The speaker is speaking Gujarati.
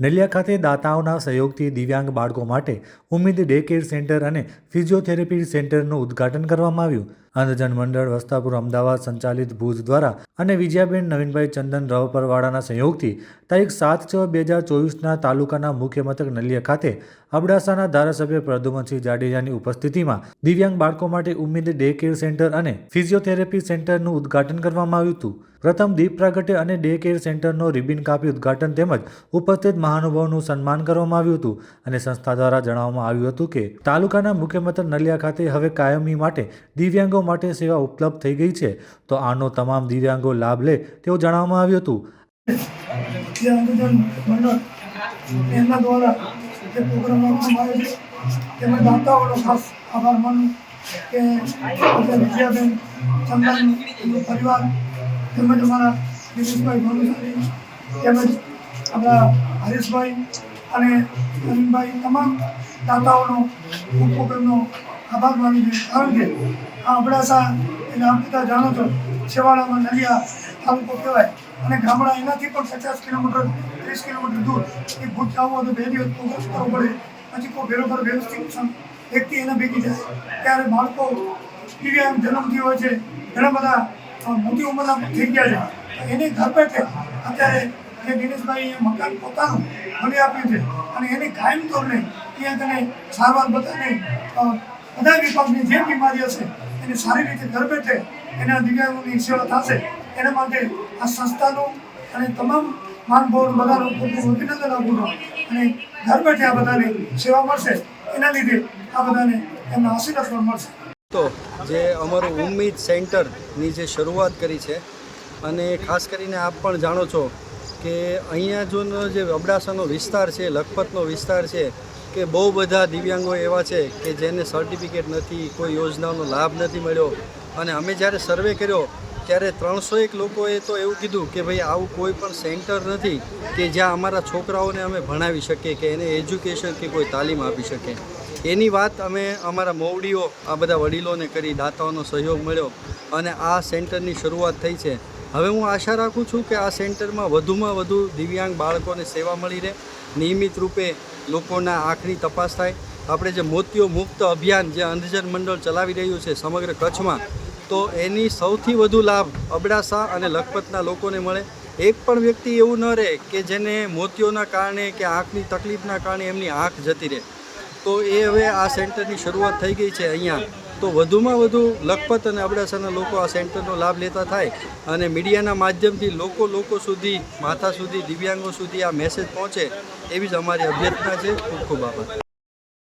નલિયા ખાતે દાતાઓના સહયોગથી દિવ્યાંગ બાળકો માટે ઉમ્મીદ ડે કેર સેન્ટર અને ફિઝિયોથેરેપી સેન્ટરનું ઉદ્ઘાટન કરવામાં આવ્યું. અંધજન મંડળ, વસ્તાપુર, અમદાવાદ સંચાલિત ભુજ દ્વારા અને વિજયાબેન, નવીનભાઈ ચંદન રવપરવાડાના સંયોગથી તારીખ સાત છ બે હજાર ચોવીસના તાલુકાના મુખ્ય મથક નલિયા ખાતે અબડાસાના ધારાસભ્ય પ્રદ્યુમનસિંહ જાડેજાની ઉપસ્થિતિમાં દિવ્યાંગ બાળકો માટે ઉમ્મીદ ડે કેર સેન્ટર અને ફિઝિયોથેરેપી સેન્ટરનું ઉદ્ઘાટન કરવામાં આવ્યું હતું. પ્રથમ દીપ પ્રાગટ્ય અને ડે કેર સેન્ટરનો રિબિન કાપી ઉદ્ઘાટન તેમજ ઉપસ્થિત મહાનુભાવોનું સન્માન કરવામાં આવ્યું હતું અને સંસ્થા દ્વારા જણાવવામાં આવ્યું હતું કે તાલુકાના મુખ્ય મથક નલિયા ખાતે હવે કાયમી માટે દિવ્યાંગો માટે સેવા ઉપલબ્ધ થઈ ગઈ છે, તો આનો તમામ દિવ્યાંગો લાભ લે તેવું જણાવવામાં આવ્યું હતું. એમના દ્વારા જે પ્રોગ્રામ છે તેમાં દાતાઓનો ખાસ આભાર માનું કે પરિવાર, તેમજ અમારા દિનેશભાઈ ભાનુશાલી તેમજ આપણા હરીશભાઈ અને નવીનભાઈ તમામ દાતાઓનો ખૂબ ખૂબ એમનો આભાર માનું છે કારણ કે આ અબડાસા એટલે આપ બધા જાણો છો છેવાડામાં નલિયા તાલુકો કહેવાય અને ગામડા એનાથી પણ પચાસ કિલોમીટર, ત્રીસ કિલોમીટર દૂર. એ ભૂત જવું હોય તો બે દિવસ પ્રોગ્રામ કરવો પડે. પછી કોઈ બરોબર વ્યવસ્થિત વ્યક્તિ એના ભેગી જાય ત્યારે બાળકો પીવીએમ જન્મથી હોય છે. ઘણા બધા મોટી ઉંમરના થઈ ગયા છે. એની ઘર બેઠે અત્યારે દિનેશભાઈ એ મકાન પોતાનું મળી આપ્યું છે અને એને કાયમ ધોરણે ત્યાં તને સારવાર બધાને બધા વિભાગની જે બીમારી હશે, એને સારી રીતે ઘર બેઠે એના દિવ્યાંગોની સેવા થશે, એના માટે આ સંસ્થાનું અને તમામ માનભોર બધાનું ખૂબ ખૂબ અભિનંદન આપું અને ઘર બેઠે આ બધાને સેવા મળશે, એના લીધે આ બધાને એમના આશીર્વાદ મળશે. તો જે અમારું ઉમ્મીદ સેન્ટરની જે શરૂઆત કરી છે, અને ખાસ કરીને આપ પણ જાણો છો કે અહીંયા જોનો જે અબડાસાનો વિસ્તાર છે, લખપતનો વિસ્તાર છે કે બહુ બધા દિવ્યાંગો એવા છે કે જેને સર્ટિફિકેટ નથી, કોઈ યોજનાનો લાભ નથી મળ્યો. અને અમે જ્યારે સર્વે કર્યો, ત્યારે ત્રણસો એક લોકોએ તો એવું કીધું કે ભાઈ, આવું કોઈ પણ સેન્ટર નથી કે જ્યાં અમારા છોકરાઓને અમે ભણાવી શકીએ, કે એને એજ્યુકેશન કે કોઈ તાલીમ આપી શકીએ એની વાત અમે અમારા મોવડીઓ આ બધા વડીલોને કરી, દાતાઓનો સહયોગ મળ્યો. અને આ સેન્ટરની શરૂઆત થઈ છે. હવે હું આશા રાખું છું કે આ સેન્ટરમાં વધુમાં વધુ દિવ્યાંગ બાળકોને સેવા મળી રહે. નિયમિત રૂપે લોકોના આંખની તપાસ થાય. આપણે જે મોતિયો મુક્ત અભિયાન જે અંધજન મંડળ ચલાવી રહ્યું છે સમગ્ર કચ્છમાં, તો એની સૌથી વધુ લાભ અબડાસા અને લખપતના લોકોને મળે. એક પણ વ્યક્તિ એવું ન રહે કે જેને મોતિયોના કારણે કે આંખની તકલીફના કારણે એમની આંખ જતી રહે. તો એ હવે આ સેન્ટરની શરૂઆત થઈ ગઈ છે અહીંયા. તો વધુમાં વધુ લખપત અને અબડાસાના લોકો આ સેન્ટરનો લાભ લેતા થાય અને મીડિયાના માધ્યમથી લોકો લોકો સુધી, માથા સુધી, દિવ્યાંગો સુધી આ મેસેજ પહોંચે એવી જ અમારી અભ્યર્થના છે. ખૂબ ખૂબ આભાર.